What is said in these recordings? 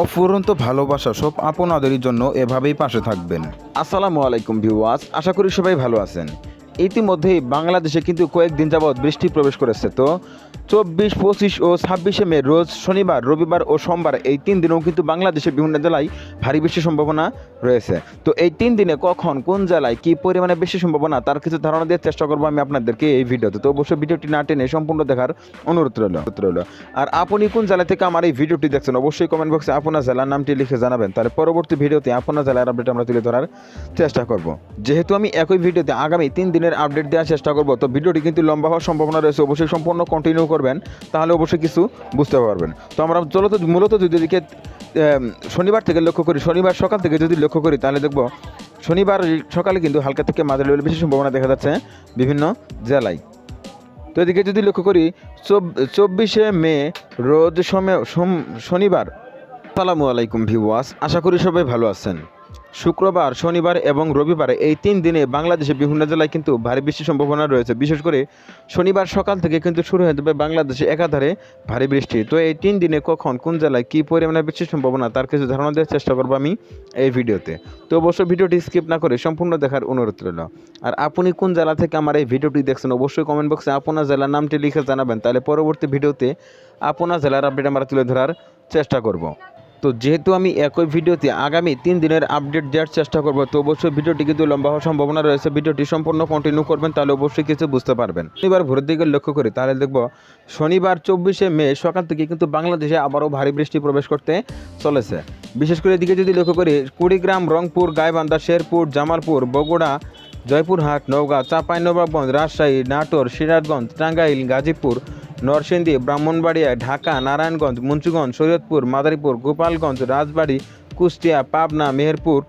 অফুরন্ত ভালোবাসা সব আপনাদেরই জন্য এভাবেই পাশে থাকবেন। আসসালামু আলাইকুম ভিউয়ার্স, আশা করি সবাই ভালো আছেন। ইতিমধ্যেই বাংলাদেশে কিন্তু কয়েকদিন যাবৎ বৃষ্টি প্রবেশ করেছে। তো চব্বিশ, পঁচিশ ও ছাব্বিশে মে রোজ শনিবার, রবিবার ও সোমবার এই তিন দিনেও কিন্তু বাংলাদেশের বিভিন্ন জেলায় ভারী বৃষ্টির সম্ভাবনা রয়েছে। তো এই তিন দিনে কখন, কোন জেলায় কী পরিমাণে বেশি সম্ভাবনা, তার কিছু ধারণা দেওয়ার চেষ্টা করব আমি আপনাদেরকে এই ভিডিওতে। তো অবশ্যই ভিডিওটি না টেনে সম্পূর্ণ দেখার অনুরোধ রইল। রইল। আর আপনি কোন জেলা থেকে আমার এই ভিডিওটি দেখছেন, অবশ্যই কমেন্ট বক্সে আপনার জেলার নামটি লিখে জানাবেন। তাহলে পরবর্তী ভিডিওতে আপনার জেলার আপডেট আমরা তুলে ধরার চেষ্টা করব। যেহেতু আমি একই ভিডিওতে আগামী তিন দিনের আপডেট দেওয়ার চেষ্টা করব। তো ভিডিওটি কিন্তু লম্বা হওয়ার সম্ভাবনা রয়েছে, অবশ্যই সম্পূর্ণ কন্টিনিউ করবেন, তাহলে অবশ্যই কিছু বুঝতে পারবেন। তো আমরা চলত, মূলত যদি এদিকে শনিবার থেকে লক্ষ্য করি, শনিবার সকাল থেকে যদি লক্ষ্য করি, তাহলে দেখব শনিবার সকালে কিন্তু হালকা থেকে মাঝারি লেভেলের বেশি সম্ভাবনা দেখা যাচ্ছে বিভিন্ন জেলায়। তো এদিকে যদি লক্ষ্য করি, চব- চব্বিশে মে রোজ সময় সোম- শনিবার। সালামু আলাইকুম ভিওয়াস আশা করি সবাই ভালো আছেন। শুক্রবার, শনিবার এবং রবিবারে এই তিন দিনে বাংলাদেশে বিভিন্ন জেলায় কিন্তু ভারী বৃষ্টির সম্ভাবনা রয়েছে। বিশেষ করে শনিবার সকাল থেকে কিন্তু শুরু হয়ে যাবে বাংলাদেশে একাধারে ভারী বৃষ্টি। তো এই তিন দিনে কখন, কোন জেলায় কী পরিমাণে বৃষ্টির সম্ভাবনা, তার কিছু ধারণা দেওয়ার চেষ্টা করব আমি এই ভিডিওতে। তো অবশ্যই ভিডিওটি স্কিপ না করে সম্পূর্ণ দেখার অনুরোধ রইল। আর আপনি কোন জেলা থেকে আমার এই ভিডিওটি দেখছেন, অবশ্যই কমেন্ট বক্সে আপনার জেলার নামটি লিখে জানাবেন। তাহলে পরবর্তী ভিডিওতে আপনার জেলার আপডেট আমরা তুলে ধরার চেষ্টা করব। তো যেহেতু আমি একই ভিডিওতে আগামী তিন দিনের আপডেট দেওয়ার চেষ্টা করব, তো অবশ্যই ভিডিওটি কিন্তু লম্বা হওয়ার সম্ভাবনা রয়েছে। ভিডিওটি সম্পূর্ণ কন্টিনিউ করবেন, তাহলে অবশ্যই কিছু বুঝতে পারবেন। শনিবার ভোরের দিকে লক্ষ্য করি, তাহলে দেখব শনিবার চব্বিশে মে সকাল থেকে কিন্তু বাংলাদেশে আবারও ভারী বৃষ্টি প্রবেশ করতে চলেছে। বিশেষ করে এদিকে যদি লক্ষ্য করি, কুড়িগ্রাম, রংপুর, গাইবান্ধা, শেরপুর, জামালপুর, বগুড়া, জয়পুরহাট, নওগাঁ, চাঁপাইনবাবগঞ্জ, রাজশাহী, নাটোর, সিরাজগঞ্জ, টাঙ্গাইল, গাজীপুর নরসিংদী, ব্রাহ্মণবাড়িয়া, ঢাকা, নারায়ণগঞ্জ, মুন্সিগঞ্জ শরীয়তপুর মাদারীপুর, গোপালগঞ্জ, রাজবাড়ী, কুষ্টিয়া, পাবনা, মেহেরপুর।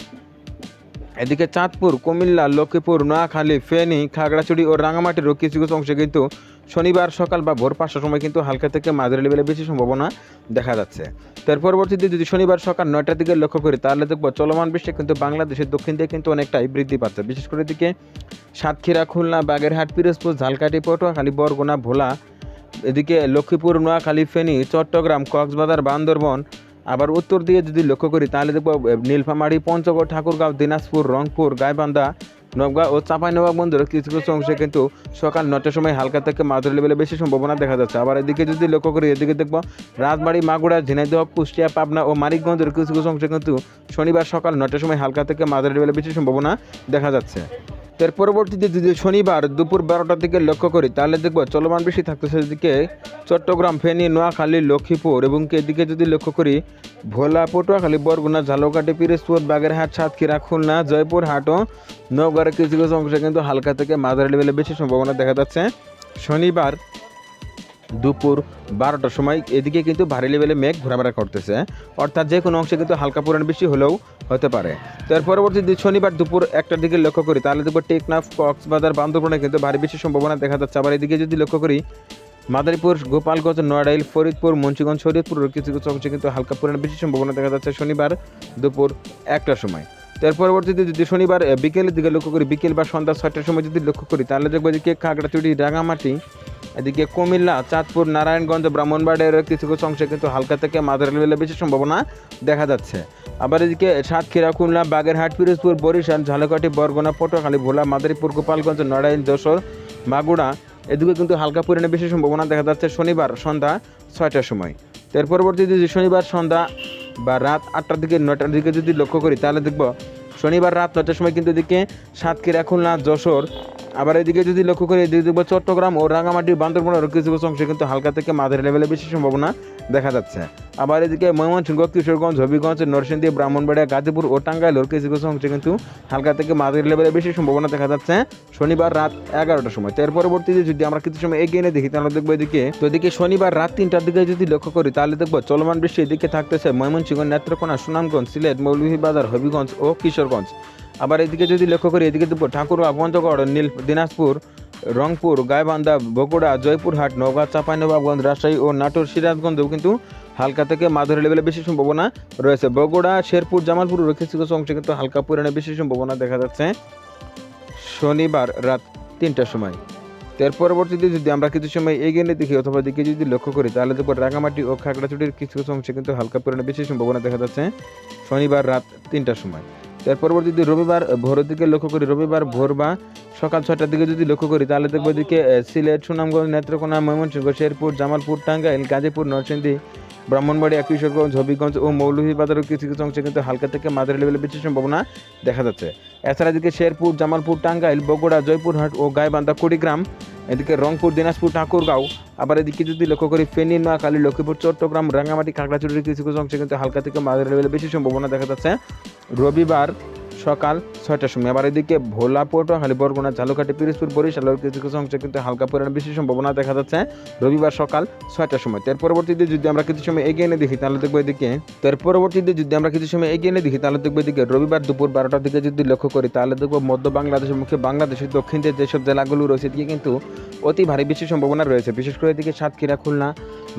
এদিকে চাঁদপুর, কুমিল্লা, লক্ষ্মীপুর, নোয়াখালী, ফেনী, খাগড়াছড়ি ও রাঙামাটিরও কিছু কিছু অংশে কিন্তু শনিবার সকাল বা ভোর পাঁচটার সময় কিন্তু হালকা থেকে মাঝারি লেভেলে বেশি সম্ভাবনা দেখা যাচ্ছে। তার পরবর্তীতে যদি শনিবার সকাল নয়টার দিকে লক্ষ্য করি, তাহলে দেখব চলমান বৃষ্টি কিন্তু বাংলাদেশের দক্ষিণ দিকে কিন্তু অনেকটাই বৃদ্ধি পাচ্ছে। বিশেষ করে এদিকে সাতক্ষীরা, খুলনা, বাগেরহাট, পিরোজপুর, ঝালকাঠি, পটুয়াখালী, বরগুনা, ভোলা এদিকে লক্ষ্মীপুর, নোয়াখালী, ফেনী, চট্টগ্রাম, কক্সবাজার, বান্দরবন, আবার উত্তর দিয়ে যদি লক্ষ্য করি তাহলে দেখব নীলফামারী, পঞ্চগড়, ঠাকুরগাঁও, দিনাজপুর, রংপুর, গাইবান্ধা নবগাঁ ও চাঁপাইনবাবগঞ্জের কিছু কিছু অংশে কিন্তু সকাল নটার সময় হালকা থেকে মাঝারি লেভেলে বেশি সম্ভাবনা দেখা যাচ্ছে। আবার এদিকে যদি লক্ষ্য করি এদিকে দেখব, রাজবাড়ি মাগুড়া ঝিনাইদহ, কুষ্টিয়া, পাবনা ও মানিকগঞ্জের কিছু কিছু অংশে কিন্তু শনিবার সকাল নটার সময় হালকা থেকে মাঝারি লেভেলে বেশি সম্ভাবনা দেখা যাচ্ছে। এর পরবর্তীতে যদি শনিবার দুপুর বারোটার দিকে লক্ষ্য করি, তাহলে দেখব চলমান বৃষ্টি থাকতেছে এদিকে চট্টগ্রাম, ফেনী, নোয়াখালী, লক্ষ্মীপুর এবং এদিকে যদি লক্ষ্য করি, ভোলা, পটুয়াখালী, বরগুনা, ঝালকাঠি, পিরোজপুর, বাগেরহাট, সাতক্ষীরা, খুলনা জয়পুরহাট ও নওগাঁর কিছু কিছু অংশে কিন্তু হালকা থেকে মাঝারি লেভেলে বেশি সম্ভাবনা দেখা যাচ্ছে। শনিবার দুপুর বারোটার সময় এদিকে কিন্তু ভারী লেভেলে মেঘ ঘোরাফেরা করতেছে। অর্থাৎ যে কোনো অংশে কিন্তু হালকা পরিমাণ বৃষ্টি হলেও হতে পারে। তার পরবর্তী দিন শনিবার দুপুর একটার দিকে লক্ষ্য করি, তাহলে দেখব টেকনাফ, কক্সবাজার, বান্দরবনে কিন্তু ভারী বৃষ্টির সম্ভাবনা দেখা যাচ্ছে। আবার এদিকে যদি লক্ষ্য করি, মাদারীপুর, গোপালগঞ্জ নড়াইল ফরিদপুর, মুন্সিগঞ্জ শরীয়তপুরের কিছু কিছু অংশে কিন্তু হালকা পরিমাণ বৃষ্টির সম্ভাবনা দেখা যাচ্ছে শনিবার দুপুর একটার সময়। তার পরবর্তীতে যদি শনিবার বিকেলের দিকে লক্ষ্য করি, বিকেল বা সন্ধ্যা ছয়টার সময় যদি লক্ষ্য করি, তাহলে দেখব এদিকে খাগড়াছড়ি, রাঙামাটি এদিকে কুমিল্লা, চাঁদপুর, নারায়ণগঞ্জ ব্রাহ্মণবাড়িয়ার কিছু কিছু অংশে কিন্তু হালকা থেকে মাঝারি লেভেলে বেশি সম্ভাবনা দেখা যাচ্ছে। আবার এদিকে সাতক্ষীরা, খুলনা, বাগেরহাট, পিরোজপুর, বরিশাল, ঝালকাঠি, বরগুনা, পটুয়াখালী, ভোলা, মাদারীপুর, গোপালগঞ্জ, নড়াইল, যশোর মাগুড়া এদিকে কিন্তু হালকা পরিমাণে বেশি সম্ভাবনা দেখা যাচ্ছে শনিবার সন্ধ্যা ছয়টার সময়। এর পরবর্তীতে যদি শনিবার সন্ধ্যা বা রাত আটটার দিকে, নয়টার দিকে যদি লক্ষ্য করি, তাহলে দেখব শনিবার রাত নয়টার সময় কিন্তু এদিকে সাতক্ষীরা, খুলনা, যশোর আবার এদিকে যদি লক্ষ্য করি এদিকে দেখব চট্টগ্রাম ও রাঙামাটি বান্দরবনের কিছু কিছু অংশে কিন্তু হালকা থেকে মাঝারি লেভেলে বেশি সম্ভাবনা দেখা যাচ্ছে। আবার এদিকে ময়মনসিংহ, কিশোরগঞ্জ, হবিগঞ্জ, নরসিংদী, ব্রাহ্মণবাড়িয়া, গাজীপুর ও টাঙ্গাইলের কিছু কিছু অংশে কিন্তু হালকা থেকে মাঝারি লেভেলে বেশি সম্ভাবনা দেখা যাচ্ছে শনিবার রাত এগারোটার সময়। তো এর পরবর্তীতে যদি আমরা কিছু সময় এগিয়ে নিয়ে দেখি, তাহলে দেখব এদিকে, তো এদিকে শনিবার রাত তিনটার দিকে যদি লক্ষ্য করি, তাহলে দেখব চলমান বৃষ্টি এদিকে থাকতেছে ময়মনসিংহ, নেত্রকোনা, সুনামগঞ্জ, সিলেট, মৌলভীবাজার, হবিগঞ্জ ও কিশোরগঞ্জ। আবার এদিকে যদি লক্ষ্য করি, এদিকে ঠাকুরগাঁ পঞ্চগড় নীল দিনাজপুর, রংপুর, গাইবান্ধা, বগুড়া, জয়পুরহাট, নওগাঁ, চাঁপাইনবাবগঞ্জ, রাজশাহী ও নাটোর, সিরাজগঞ্জেও কিন্তু হালকা থেকে মাঝারি লেভেলে বেশি সম্ভাবনা রয়েছে। বগুড়া, শেরপুর, জামালপুর কিছু কিছু অংশে কিন্তু হালকা পরিমাণে বেশি সম্ভাবনা দেখা যাচ্ছে শনিবার রাত তিনটার সময়। এর পরবর্তীতে যদি আমরা কিছু সময় এগিয়ে নিয়ে দেখি অথবা দিকে যদি লক্ষ্য করি, তাহলে দেখব রাঙামাটি ও খাগড়াছড়ির কিছু কিছু অংশে কিন্তু হালকা পরিমাণে বেশি সম্ভাবনা দেখা যাচ্ছে শনিবার রাত তিনটার সময়। এর পরবর্তী যদি রবিবার ভোরের দিকে লক্ষ্য করি, রবিবার ভোর বা সকাল ছটার দিকে যদি লক্ষ্য করি, তাহলে দেখব এদিকে সিলেট, সুনামগঞ্জ, নেত্রকোনা, ময়মনসিংহ, শেরপুর, জামালপুর, টাঙ্গাইল, গাজীপুর, নরসিংদী ব্রাহ্মণবাড়িয়া, কিশোরগঞ্জ, হবিগঞ্জ ও মৌলভীবাজারের কিছু কিছু অংশে কিন্তু হালকা থেকে মাঝারি লেভেলে বেশি সম্ভাবনা দেখা যাচ্ছে। এছাড়া এদিকে শেরপুর, জামালপুর, টাঙ্গাইল, বগুড়া, জয়পুরহাট ও গাইবান্ধা, কুড়িগ্রাম, এদিকে রংপুর, দিনাজপুর, ঠাকুরগাঁও, আবার এদিকে যদি লক্ষ্য করি ফেনী, নোয়াখালী, লক্ষ্মীপুর, চট্টগ্রাম রাঙামাটি খাগড়াছড়ির কিছু কিছু অংশে কিন্তু হালকা থেকে মাঝারি লেভেলে বেশি সম্ভাবনা দেখা যাচ্ছে। রবিবার সকাল ছয়টার সময়। আবার এদিকে ভোলা পটুয়াখালী বরগুনা ঝালুকাঠি পিরিজপুর বরিশালের কিছু কিছু অংশে কিন্তু হালকা পরিমাণে বেশি সম্ভাবনা দেখা যাচ্ছে রবিবার সকাল ছয়টার সময়। তার পরবর্তীতে যদি আমরা কিছু সময় এগিয়ে এনে দেখি, তাহলে দেখব এদিকে তার পরবর্তীতে যদি আমরা কিছু সময় এগিয়ে এনে দেখি, তাহলে দেখব এদিকে রবিবার দুপুর বারোটার দিকে যদি লক্ষ্য করি, তাহলে দেখব মধ্য বাংলাদেশের মুখে বাংলাদেশের দক্ষিণ যে যেসব জেলাগুলো রয়েছে, এদিকে কিন্তু অতি ভারী বেশি সম্ভাবনা রয়েছে। বিশেষ করে এদিকে সাতক্ষীরা, খুলনা,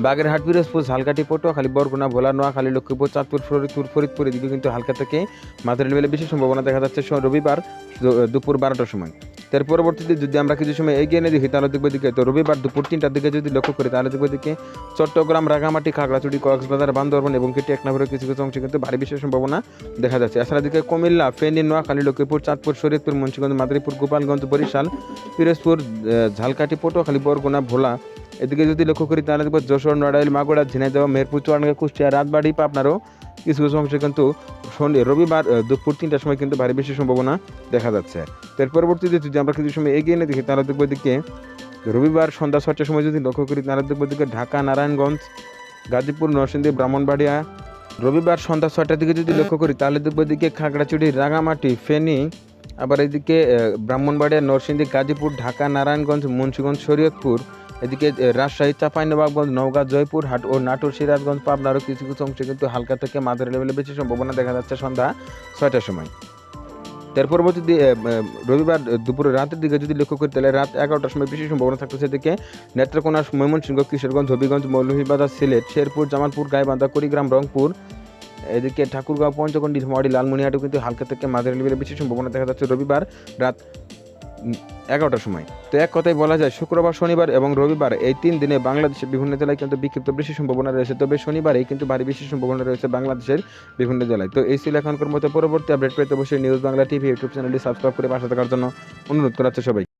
বাগেরহাট, পিরোজপুর, ঝালকাঠি পটুয়াখালী বরগুনা ভোলা, নোয়াখালী, লক্ষ্মীপুর, চাঁদপুর, ফরিদপুর ফরিদপুর, এদিকে কিন্তু হালকা থেকে মাঝারি লেভেলে বেশি সম্ভাবনা দেখা যাচ্ছে রবিবার দুপুর বারোটার সময়। তার পরবর্তীতে যদি আমরা কিছু সময় এগিয়ে এনে দেখি, তাহলে দেখব দিকে তো রবিবার দুপুর তিনটার দিকে যদি লক্ষ্য করি, তাহলে দেখব দিকে চট্টগ্রাম, রাঙামাটি, খাগড়াছড়ি, কক্সবাজার, বান্দরবান এবং কেটে এক নম্বরের কিছু কিছু অংশে কিন্তু ভারী বেশি সম্ভাবনা দেখা যাচ্ছে। এছাড়া দিকে কুমিল্লা, ফেনী, নোয়াখালী, লক্ষ্মীপুর, চাঁদপুর, শরীয়তপুর, মুন্সিগঞ্জ, মাদারীপুর, গোপালগঞ্জ, বরিশাল, পিরোজপুর ঝালকাঠি, পটুয়াখালী, বরগুনা, ভোলা। এদিকে যদি লক্ষ্য করি, তাহলে দেখব যশোর, নড়াইল, মাগুরা, ঝিনাইদহ, মেহেরপুর, চুয়াডাঙ্গা, কুষ্টিয়া, রাজবাড়ি, পাবনারও কিছু কিছু অংশে কিন্তু শনি রবিবার দুপুর তিনটার সময় কিন্তু ভারী বেশি সম্ভাবনা দেখা যাচ্ছে। এর পরবর্তীতে যদি আমরা কিছু সময় এগিয়ে এনে দেখি, তাহলে দেখব রবিবার সন্ধ্যা ছয়টার সময় যদি লক্ষ্য করি, তাহলে দেখব ঢাকা, নারায়ণগঞ্জ, গাজীপুর, নরসিংদী, ব্রাহ্মণবাড়িয়া, রবিবার সন্ধ্যা ছয়টার দিকে যদি লক্ষ্য করি, তাহলে দেখব এদিকে খাগড়াছড়ি, রাঙামাটি, ফেনী, আবার এদিকে ব্রাহ্মণবাড়িয়া, নরসিংদী, গাজীপুর, ঢাকা, নারায়ণগঞ্জ, মুন্সিগঞ্জ, শরীয়তপুর এদিকে রাজশাহী, চাঁপাইনবাবগঞ্জ, নওগাঁ জয়পুরহাট ও নাটোর, সিরাজগঞ্জ, পাবনারও কিছু কিছু অংশে কিন্তু হালকা থেকে মাঝারি লেভেলে বেশি সম্ভাবনা দেখা যাচ্ছে সন্ধ্যা ছয়টার সময়। তার পরবর্তী রবিবার দুপুরে রাতের দিকে যদি লক্ষ্য করি, তাহলে রাত এগারোটার সময় বেশি সম্ভাবনা থাকতেছে এদিকে নেত্রকোনা ময়মনসিংহ, কিশোরগঞ্জ, হবিগঞ্জ, মৌলভীবাজার, সিলেট, শেরপুর, জামালপুর, গাইবান্ধা, কুড়িগ্রাম, রংপুর, এদিকে ঠাকুরগাঁও, পঞ্চগণ্ডী, ধোমাড়ি, লালমনিহাটও কিন্তু হালকা থেকে মাঝারি লেভেলে বেশি সম্ভাবনা দেখা যাচ্ছে। রবিবার রাত এগারোটার সময়। তো এক কথায় বলা যায়, শুক্রবার, শনিবার এবং রবিবার এই তিন দিনে বাংলাদেশের বিভিন্ন জেলায় কিন্তু বিক্ষিপ্ত বেশি সম্ভাবনা রয়েছে। তবে শনিবারে কিন্তু ভারী বৃষ্টির সম্ভাবনা রয়েছে বাংলাদেশের বিভিন্ন জেলায়। তো এই ছিল এখনকার মতো পরবর্তী আপডেট পেতে অবশ্যই নিউজ বাংলা টিভি ইউটিউব চ্যানেলটি সাবস্ক্রাইব করে পাশে থাকার জন্য অনুরোধ করা হচ্ছে সবাই